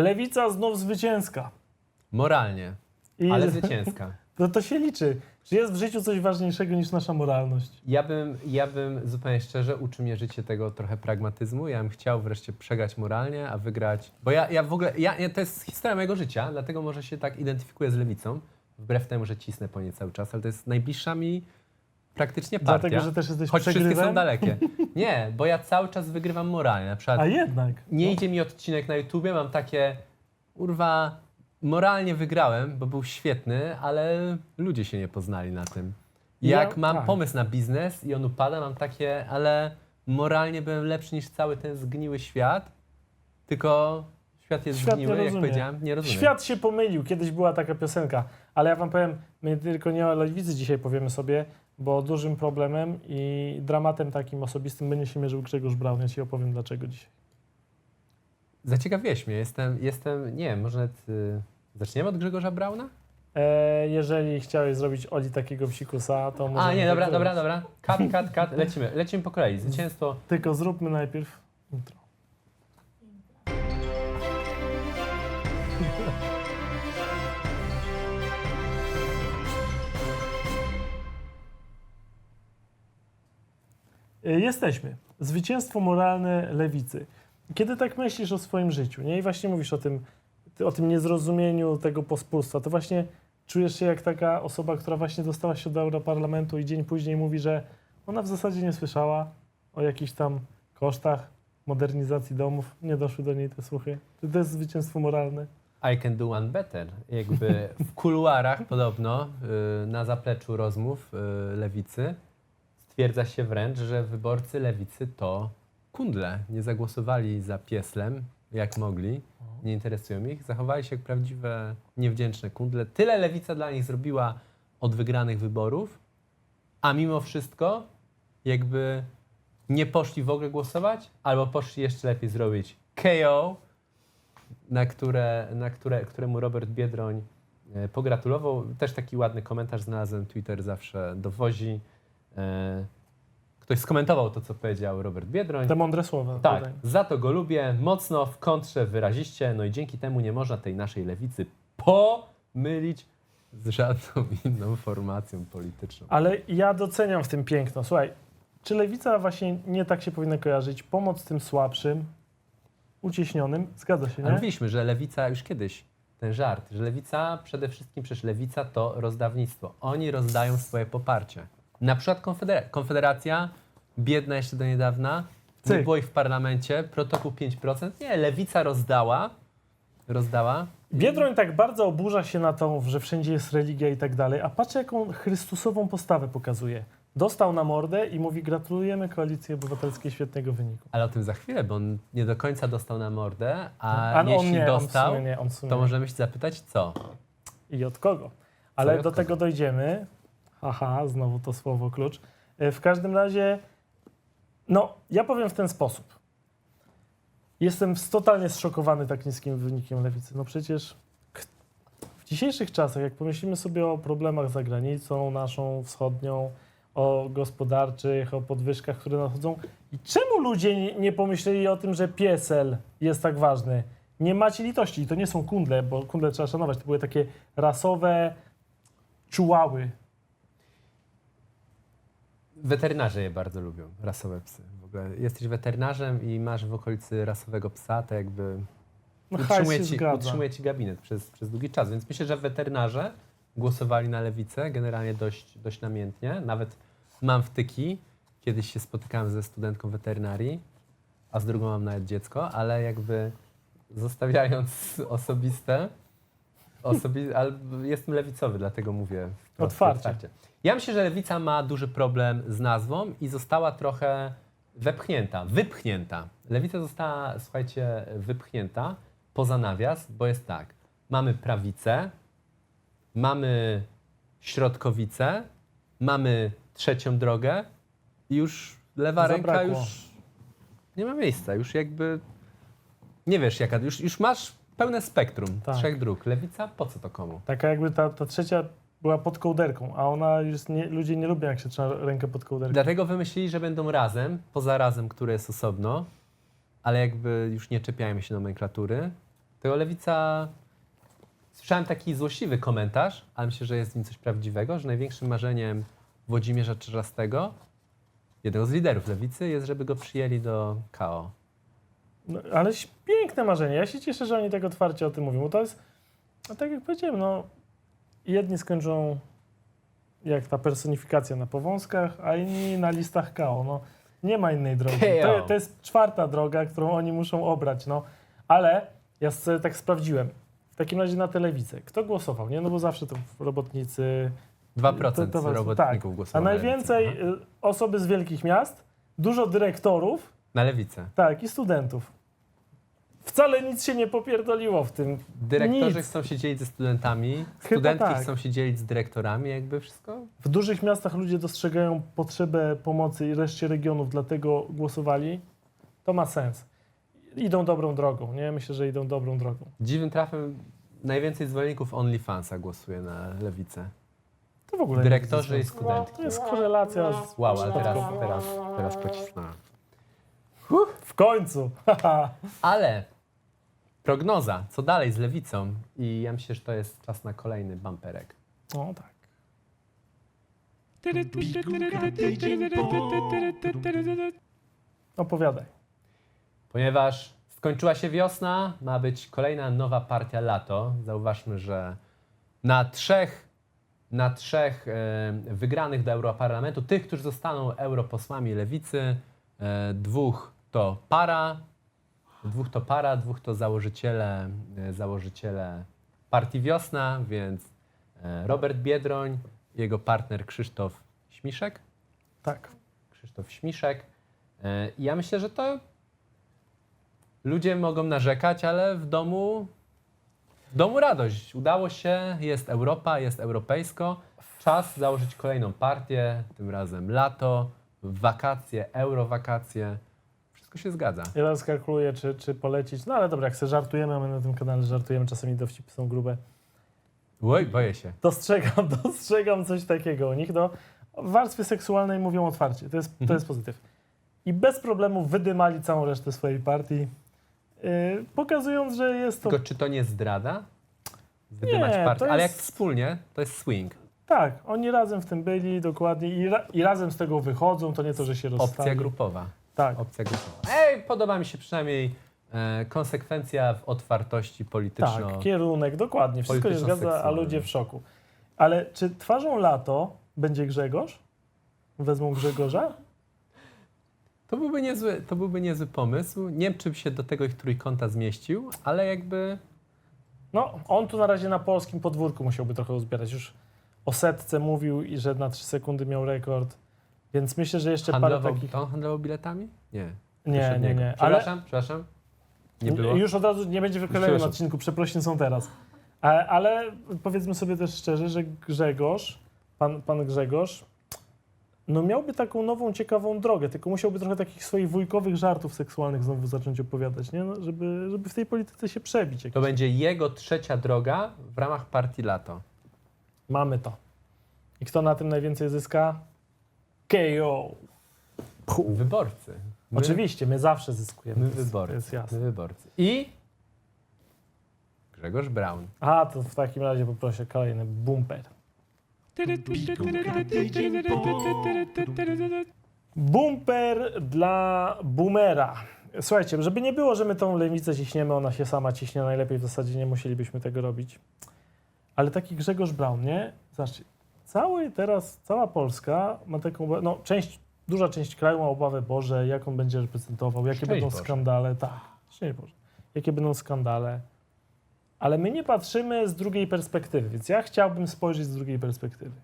Lewica znów zwycięska. Moralnie, I ale zwycięska. no to się liczy. Czy jest w życiu coś ważniejszego niż nasza moralność? Ja bym, ja bym zupełnie szczerze uczył mnie życie tego trochę pragmatyzmu. Ja bym chciał wreszcie przegrać moralnie, a wygrać. Bo ja, ja w ogóle, ja, ja, to jest historia mojego życia, dlatego może się tak identyfikuję z lewicą. Wbrew temu, że cisnę po niej cały czas, ale to jest najbliższa mi praktycznie partia. Dlatego, że też jesteś Choć wszystkie przegrywem? są dalekie. Nie, bo ja cały czas wygrywam moralnie. Na przykład A jednak. nie No. idzie mi odcinek na YouTubie, mam takie, urwa, moralnie wygrałem, bo był świetny, ale ludzie się nie poznali na tym. Ja- Jak mam tak. pomysł na biznes i on upada, mam takie, ale moralnie byłem lepszy niż cały ten zgniły świat, tylko świat jest Świat nie zgniły, jak rozumie. powiedziałem, nie rozumiem. Świat się pomylił. Kiedyś była taka piosenka. Ale ja wam powiem, my tylko nie o lewicy dzisiaj powiemy sobie, bo dużym problemem i dramatem takim osobistym będzie się mierzył Grzegorz Braun. Ja ci opowiem dlaczego dzisiaj. Zaciekawiłeś mnie, jestem, jestem, nie wiem, może nawet, y, zaczniemy od Grzegorza Brauna? E, jeżeli chciałeś zrobić Oli takiego psikusa, to może. A, nie, dobra, dobra, dobra. Kat, kat, kat, lecimy, lecimy po kolei. Zwycięstwo Tylko zróbmy najpierw intro. Jesteśmy. Zwycięstwo moralne lewicy. Kiedy tak myślisz o swoim życiu, nie? I właśnie mówisz o tym, o tym niezrozumieniu tego pospólstwa, to właśnie czujesz się jak taka osoba, która właśnie dostała się do Europarlamentu i dzień później mówi, że ona w zasadzie nie słyszała o jakichś tam kosztach modernizacji domów. Nie doszły do niej te słuchy. Czy to jest zwycięstwo moralne? I can do one better. Jakby w kuluarach podobno, y, na zapleczu rozmów y, lewicy, stwierdza się wręcz, że wyborcy lewicy to kundle. Nie zagłosowali za pieslem, jak mogli. Nie interesują ich. Zachowali się jak prawdziwe, niewdzięczne kundle. Tyle lewica dla nich zrobiła od wygranych wyborów, a mimo wszystko jakby nie poszli w ogóle głosować, albo poszli jeszcze lepiej zrobić KO, na, które, na które, któremu Robert Biedroń e, pogratulował. Też taki ładny komentarz znalazłem, Twitter zawsze dowozi. E, Ktoś skomentował to, co powiedział Robert Biedroń. Te mądre słowa. Tak, tutaj. za to go lubię, mocno w kontrze wyraziście, no i dzięki temu nie można tej naszej lewicy pomylić z żadną inną formacją polityczną. Ale ja doceniam w tym piękno. Słuchaj, czy lewica właśnie nie tak się powinna kojarzyć? Pomoc tym słabszym, ucieśnionym? Zgadza się, Ale nie? mówiliśmy, że lewica już kiedyś, ten żart, że lewica, przede wszystkim przecież lewica to rozdawnictwo. Oni rozdają swoje poparcie. Na przykład konfedera- Konfederacja, biedna jeszcze do niedawna, nie Cyk. było ich w parlamencie, protokół 5%. Nie, lewica rozdała, rozdała. Biedroń tak bardzo oburza się na tą, że wszędzie jest religia i tak dalej, a patrz jaką chrystusową postawę pokazuje. Dostał na mordę i mówi gratulujemy Koalicji Obywatelskiej świetnego wyniku. Ale o tym za chwilę, bo on nie do końca dostał na mordę, a, A no, on jeśli nie, dostał, on w sumie nie, on w sumie to nie. możemy się zapytać co? I od kogo. i Ale od do kogo? tego dojdziemy. Haha, znowu to słowo klucz. E, W każdym razie, no, ja powiem w ten sposób. Jestem totalnie zszokowany tak niskim wynikiem lewicy. No przecież w dzisiejszych czasach, jak pomyślimy sobie o problemach za granicą, naszą wschodnią, o gospodarczych, o podwyżkach, które nadchodzą, i czemu ludzie nie pomyśleli o tym, że PSL jest tak ważny? Nie macie litości. I to nie są kundle, bo kundle trzeba szanować. To były takie rasowe czułały. Weterynarze je bardzo lubią, rasowe psy. W ogóle jesteś weterynarzem i masz w okolicy rasowego psa, to jakby No utrzymuje ci, zgadza. utrzymuje ci gabinet przez, przez długi czas. Więc myślę, że weterynarze głosowali na lewicę generalnie dość, dość namiętnie. Nawet mam wtyki. Kiedyś się spotykałem ze studentką weterynarii, a z drugą mam nawet dziecko, ale jakby zostawiając osobiste, osobi ale jestem lewicowy, dlatego mówię wprost, Otwarcie. Ja myślę, że lewica ma duży problem z nazwą i została trochę wepchnięta, wypchnięta. Lewica została, słuchajcie, wypchnięta poza nawias, bo jest tak. Mamy prawicę, mamy środkowicę, mamy trzecią drogę i już lewa ręka Zabrakło. już nie ma miejsca. Już jakby nie wiesz jaka, już, już masz pełne spektrum Tak. trzech dróg. Lewica, po co to komu? Taka jakby ta, ta trzecia była pod kołderką, a ona już nie, ludzie nie lubią, jak się trzyma rękę pod kołderką. Dlatego wymyślili, że będą razem, poza razem, który jest osobno, ale jakby już nie czepiajmy się nomenklatury. Tego lewica. Słyszałem taki złośliwy komentarz, ale myślę, że jest w nim coś prawdziwego, że największym marzeniem Włodzimierza Czerzastego, jednego z liderów lewicy, jest, żeby go przyjęli do KO. No, ale piękne marzenie. Ja się cieszę, że oni tak otwarcie o tym mówią. Bo to jest, no tak jak powiedziałem, no jedni skończą jak ta personifikacja na powązkach, a inni na listach KO. No, nie ma innej drogi. To, to jest czwarta droga, którą oni muszą obrać. No. Ale ja sobie tak sprawdziłem. W takim razie na telewizję. Kto głosował? Nie, no bo zawsze to robotnicy. 2% To- to robotników A głosowało na najwięcej. Aha. y, osoby z wielkich miast, dużo dyrektorów, Na lewicę. tak, i studentów. Wcale nic się nie popierdoliło w tym. Dyrektorzy Nic. chcą się dzielić ze studentami, Chyba studentki tak. chcą się dzielić z dyrektorami, jakby wszystko. W dużych miastach ludzie dostrzegają potrzebę pomocy i reszcie regionów, dlatego głosowali. To ma sens. Idą dobrą drogą, nie? Myślę, że idą dobrą drogą. Dziwnym trafem najwięcej zwolenników OnlyFansa głosuje na lewicę. To w ogóle Dyrektorzy i studentki. To jest korelacja z... Wow, ale teraz, teraz, teraz pocisnąłem. W końcu! Ale prognoza, co dalej z lewicą? I ja myślę, że to jest czas na kolejny bumperek. o tak. Opowiadaj. Ponieważ skończyła się wiosna, ma być kolejna nowa partia lato. Zauważmy, że na trzech, na trzech e, wygranych do Europarlamentu, tych, którzy zostaną europosłami lewicy, e, dwóch to para, dwóch to para, dwóch to założyciele, e, założyciele partii Wiosna, więc e, Robert Biedroń, jego partner Krzysztof Śmiszek. Tak. Krzysztof Śmiszek. E, I ja myślę, że to ludzie mogą narzekać, ale w domu, w domu radość. Udało się, jest Europa, jest europejsko. Czas założyć kolejną partię, tym razem lato, wakacje, eurowakacje. Wszystko się zgadza. Ja teraz kalkuluję, czy, czy polecić. No ale dobra, jak sobie żartujemy, a my na tym kanale żartujemy, czasami dowcipy są grube. Oj, boję się. Dostrzegam, dostrzegam coś takiego u nich. No, w warstwie seksualnej mówią otwarcie. To jest, to Mhm. jest pozytyw. I bez problemu wydymali całą resztę swojej partii, yy, pokazując, że jest to... Tylko czy to nie zdrada? Wydymać Nie, partię. Ale jak jest- wspólnie, to jest swing. Tak, oni razem w tym byli, dokładnie. I, ra, I razem z tego wychodzą, to nie to, że się rozstali. Opcja grupowa. Tak. Opcja grupowa. Ej, podoba mi się przynajmniej e, konsekwencja w otwartości polityczno. Tak, kierunek, dokładnie. Wszystko się zgadza, a polityczno-seksualny. ludzie w szoku. Ale czy twarzą lato będzie Grzegorz? Wezmą Grzegorza? To byłby, niezły, to byłby niezły pomysł. Nie wiem, czy by się do tego ich trójkąta zmieścił, ale jakby No, on tu na razie na polskim podwórku musiałby trochę uzbierać. Już o setce mówił i że na 3 sekundy miał rekord. Więc myślę, że jeszcze parę handlował, takich... to on handlował biletami? Nie. Nie, nie, nie. Ale Przepraszam, przepraszam. Nie było. już od razu nie będzie w kolejnym Przepraszam. odcinku, przeprosin są teraz. Ale, ale powiedzmy sobie też szczerze, że Grzegorz, pan, pan Grzegorz, no miałby taką nową, ciekawą drogę, tylko musiałby trochę takich swoich wujkowych żartów seksualnych znowu zacząć opowiadać, nie? No, żeby, żeby w tej polityce się przebić. To jakoś. będzie jego trzecia droga w ramach partii Lato. Mamy to. I kto na tym najwięcej zyska? KO. Wyborcy. My, Oczywiście, my zawsze zyskujemy. My to jest- wyborcy. To jest jasne. My wyborcy. I Grzegorz Braun. A, to w takim razie poproszę kolejny bumper. Bumper dla boomera. Słuchajcie, żeby nie było, że my tą lewicę ciśniemy, ona się sama ciśnie najlepiej, w zasadzie nie musielibyśmy tego robić. Ale taki Grzegorz Braun, nie? Zobaczcie, cały teraz, cała Polska ma taką, no część, duża część kraju ma obawę, Boże, jak on będzie reprezentował, jakie Szczęść będą Boże. skandale, tak, szczęść Boże, jakie będą skandale. Ale my nie patrzymy z drugiej perspektywy, więc ja chciałbym spojrzeć z drugiej perspektywy.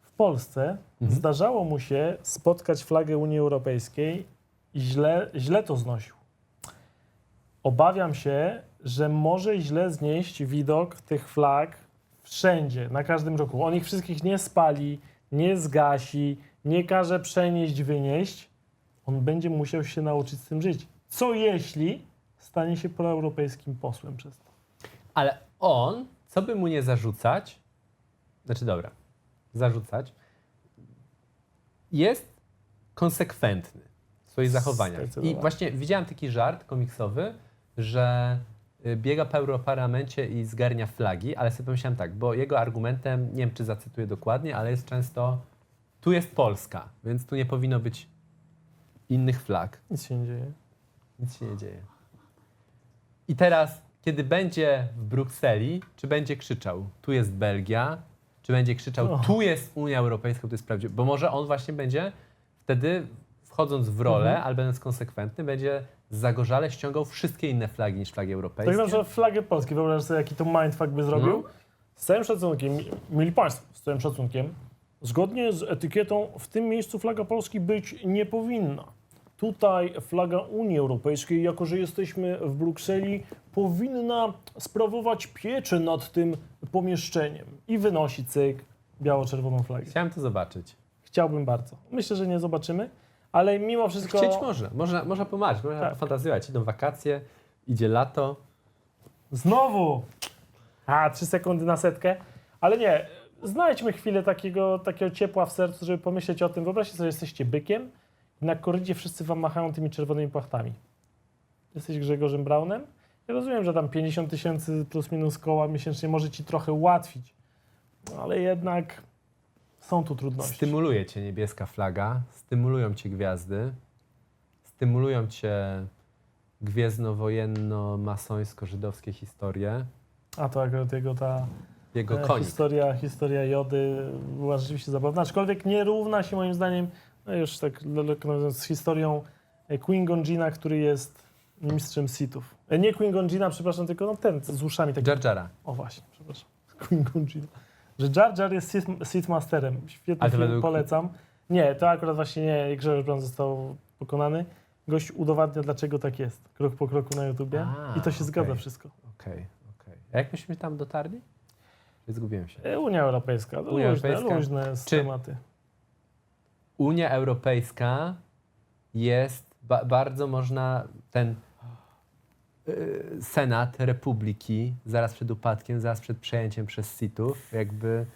W Polsce Mhm. zdarzało mu się spotkać flagę Unii Europejskiej i źle, źle to znosił. Obawiam się, że może źle znieść widok tych flag wszędzie, na każdym roku. On ich wszystkich nie spali, nie zgasi, nie każe przenieść, wynieść. On będzie musiał się nauczyć z tym żyć. Co jeśli stanie się proeuropejskim posłem przez to? Ale on, co by mu nie zarzucać, znaczy dobra, zarzucać, jest konsekwentny w swoich zachowaniach. I właśnie widziałem taki żart komiksowy, że biega po Europarlamencie i zgarnia flagi, ale sobie pomyślałem tak, bo jego argumentem, nie wiem czy zacytuję dokładnie, ale jest często tu jest Polska, więc tu nie powinno być innych flag. Nic się nie dzieje. Nic się nie dzieje. I teraz, kiedy będzie w Brukseli, czy będzie krzyczał, tu jest Belgia, czy będzie krzyczał, tu jest Unia Europejska, tu jest prawdziwe. Bo może on właśnie będzie wtedy, wchodząc w rolę, Mhm. ale będąc konsekwentny, będzie zagorzale ściągał wszystkie inne flagi niż flagi europejskie. Tak na przykład flagę Polski, wyobraź sobie, jaki to mindfuck by zrobił. No. Z całym szacunkiem, mi- mili Państwo, z całym szacunkiem, zgodnie z etykietą w tym miejscu flaga Polski być nie powinna. Tutaj flaga Unii Europejskiej, jako że jesteśmy w Brukseli, powinna sprawować pieczę nad tym pomieszczeniem i wynosi cyk biało-czerwoną flagę. Chciałem to zobaczyć. Chciałbym bardzo. Myślę, że nie zobaczymy, ale mimo wszystko... Chcieć można, można, można pomarzyć, można Tak. fantazjować. Idą wakacje, idzie lato. Znowu! A, trzy sekundy na setkę. Ale nie, znajdźmy chwilę takiego, takiego ciepła w sercu, żeby pomyśleć o tym. Wyobraźcie sobie, że jesteście bykiem i na korydzie wszyscy wam machają tymi czerwonymi płachtami. Jesteś Grzegorzem Braunem? Ja rozumiem, że tam 50 tysięcy plus minus koła miesięcznie może ci trochę ułatwić, ale jednak są tu trudności. Stymuluje cię niebieska flaga, stymulują cię gwiazdy, stymulują cię gwiezdnowojenno-masońsko-żydowskie historie. A to akurat jego ta Jego e, konik. historia, historia Jody była rzeczywiście zabawna, aczkolwiek nie równa się moim zdaniem, no już tak z historią e, Qui-Gon Jinna, który jest mistrzem Sithów. E, Nie Qui-Gon Jinna, przepraszam, tylko no ten z uszami takimi. Jar Jara. O właśnie, przepraszam. Qui-Gon Jinn. Że Jar Jar jest Sith, Sith Masterem. Świetny Ale to film, według- polecam. Nie, to akurat właśnie nie, Grzegorz Braun został pokonany. Gość udowadnia, dlaczego tak jest. Krok po kroku na YouTubie. A, I to się okej. zgadza wszystko. Okej, okej. A jak myśmy tam dotarli? Zgubiłem się. E, Unia Europejska, Unia luźne, Europejska. luźne Czy- tematy. Unia Europejska jest ba- bardzo można ten Senat Republiki zaraz przed upadkiem, zaraz przed przejęciem przez Sithów, jakby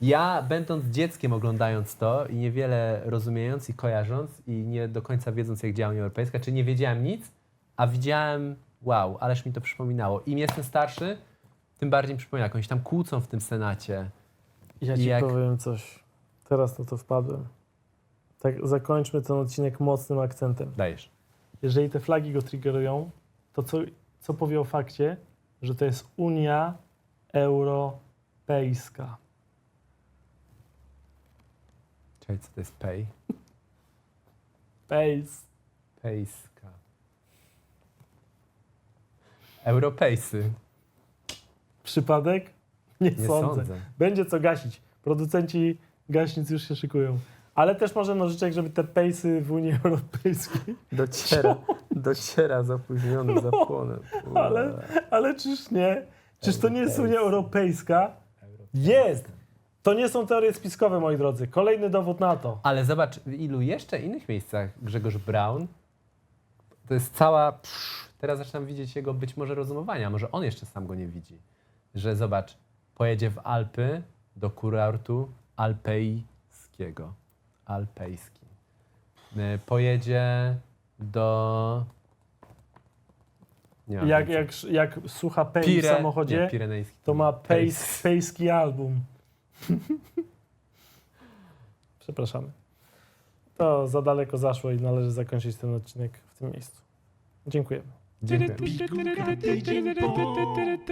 ja będąc dzieckiem oglądając to i niewiele rozumiejąc i kojarząc i nie do końca wiedząc jak działa Unia Europejska, czy nie wiedziałem nic, a widziałem wow, ależ mi to przypominało. Im jestem starszy, tym bardziej mi przypomina, jak oni się tam kłócą w tym Senacie. Ja I ci jak- powiem coś. Teraz na to wpadłem. Tak, zakończmy ten odcinek mocnym akcentem. Dajesz. Jeżeli te flagi go triggerują, to co, co powie o fakcie, że to jest Unia Europejska. Czekaj, co to jest pay? Pejs. Pejska. Europejscy. Przypadek? Nie, Nie sądzę. sądzę. Będzie co gasić. Producenci gaśnic już się szykują. Ale też może nożyczek, żeby te pejsy w Unii Europejskiej. Dociera, dociera zapóźniony zapłonem. Ale- Ale czyż nie? Czyż to nie jest Unia Europejska? Jest! To nie są teorie spiskowe, moi drodzy. Kolejny dowód na to. Ale zobacz, w ilu jeszcze innych miejscach Grzegorz Braun, to jest cała... Psz, teraz zaczynam widzieć jego być może rozumowania, może on jeszcze sam go nie widzi. Że zobacz, pojedzie w Alpy do kurortu alpejskiego. Alpejski. Y, Pojedzie do... Nie mam Jak, jak, jak słucha pej w Pire- samochodzie, nie, Pirenejski. to ma pejs, Pejs. pejski album. Przepraszamy. To za daleko zaszło i należy zakończyć ten odcinek w tym miejscu. Dziękujemy. Dziękuję.